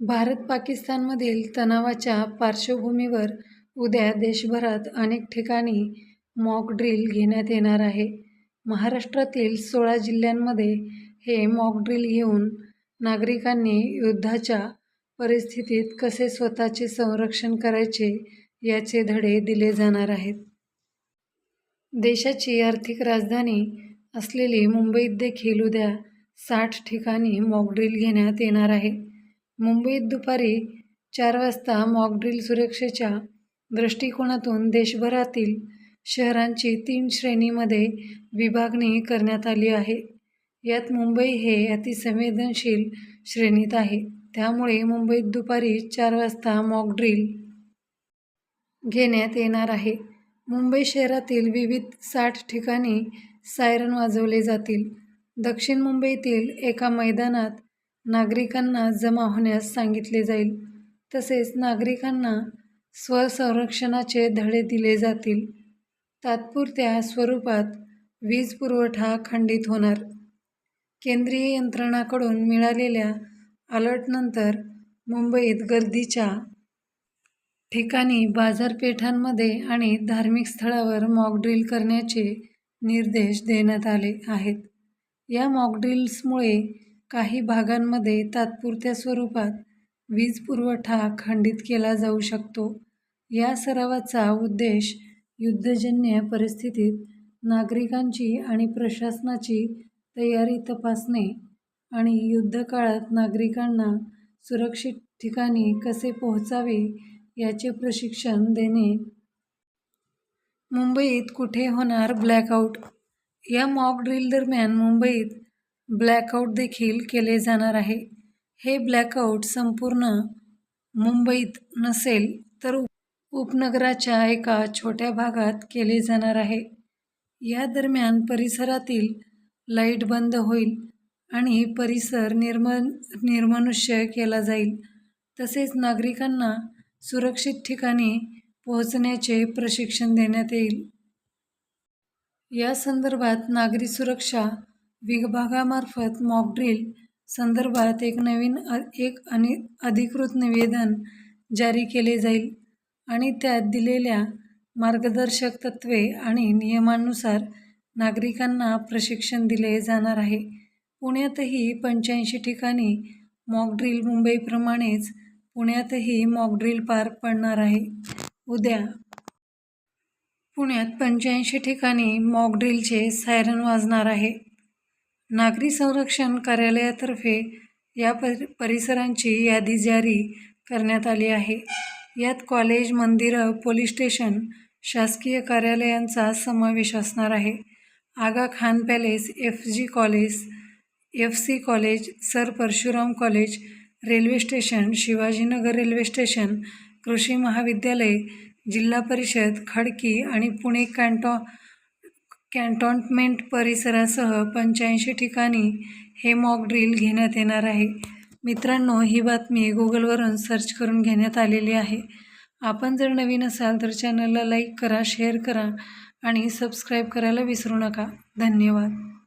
भारत पाकिस्तानमधील तणावाच्या पार्श्वभूमीवर उद्या देशभरात अनेक ठिकाणी मॉक ड्रिल घेण्यात येणार आहे. महाराष्ट्रातील सोळा जिल्ह्यांमध्ये हे मॉक ड्रिल घेऊन नागरिकांनी युद्धाच्या परिस्थितीत कसे स्वतःचे संरक्षण करायचे याचे धडे दिले जाणार आहेत. देशाची आर्थिक राजधानी असलेली मुंबईत देखील उद्या साठ ठिकाणी मॉक ड्रिल घेण्यात येणार आहे. मुंबईत दुपारी चार वाजता मॉकड्रिल सुरक्षेच्या दृष्टिकोनातून देशभरातील शहरांची तीन श्रेणीमध्ये विभागणी करण्यात आली आहे. यात मुंबई हे अतिसंवेदनशील श्रेणीत आहे. त्यामुळे मुंबईत दुपारी चार वाजता मॉकड्रिल घेण्यात येणार आहे. मुंबई शहरातील विविध साठ ठिकाणी सायरन वाजवले जातील. दक्षिण मुंबईतील एका मैदानात नागरिकांना जमा होण्यास सांगितले जाईल. तसेच नागरिकांना स्वसंरक्षणाचे धडे दिले जातील. तात्पुरत्या स्वरूपात वीज पुरवठा खंडित होणार. केंद्रीय यंत्रणाकडून मिळालेल्या अलर्टनंतर मुंबईत गर्दीच्या ठिकाणी बाजारपेठांमध्ये आणि धार्मिक स्थळावर मॉकड्रिल करण्याचे निर्देश देण्यात आले आहेत. या मॉकड्रिल्समुळे काही भागांमध्ये तात्पुरत्या स्वरूपात वीज पुरवठा खंडित केला जाऊ शकतो. या सरावाचा उद्देश युद्धजन्य परिस्थितीत नागरिकांची आणि प्रशासनाची तयारी तपासणे आणि युद्धकाळात नागरिकांना सुरक्षित ठिकाणी कसे पोहोचावे याचे प्रशिक्षण देणे. मुंबईत कुठे होणार ब्लॅकआउट? या मॉक ड्रिल दरम्यान मुंबईत ब्लॅकआउट देखील केले जाणार आहे. हे ब्लॅकआउट संपूर्ण मुंबईत नसेल तर उपनगराच्या एका छोट्या भागात केले जाणार आहे. या दरम्यान परिसरातील लाइट बंद होईल आणि परिसर निर्म निर्मनुष्य केला जाईल. तसेच नागरिकांना सुरक्षित ठिकाणी पोहोचण्याचे प्रशिक्षण देण्यात येईल. या संदर्भात नागरी सुरक्षा विभागामार्फत मॉकड्रिल संदर्भात एक नवीन एक आणि अधिकृत निवेदन जारी केले जाईल आणि त्यात दिलेल्या मार्गदर्शक तत्त्वे आणि नियमांनुसार नागरिकांना प्रशिक्षण दिले जाणार आहे. पुण्यातही पंच्याऐंशी ठिकाणी मॉकड्रिल मुंबईप्रमाणेच पुण्यातही मॉकड्रिल पार पडणार आहे. उद्या पुण्यात पंच्याऐंशी ठिकाणी मॉकड्रिलचे सायरन वाजणार आहे. नागरी संरक्षण कार्यालयातर्फे या परि परिसरांची यादी जारी करण्यात आली आहे. यात कॉलेज मंदिरं पोलीस स्टेशन शासकीय कार्यालयांचा समावेश असणार आहे. Aga Khan palace F G college F C college sir Parashuram college railway station Shivajinagar railway station कृषी महाविद्यालय जिल्हा परिषद खडकी आणि पुणे कॅन्टॉ कॅन्टॉन्मेंट परिसरासह पंच्याऐंशी ठिकाणी हे मॉक ड्रिल घेण्यात येणार आहे. मित्रांनो ही बातमी गुगलवरून सर्च करून घेण्यात आलेली आहे. आपण जर नवीन असाल तर चॅनलला लाईक करा शेअर करा आणि सबस्क्राईब करायला विसरू नका. धन्यवाद.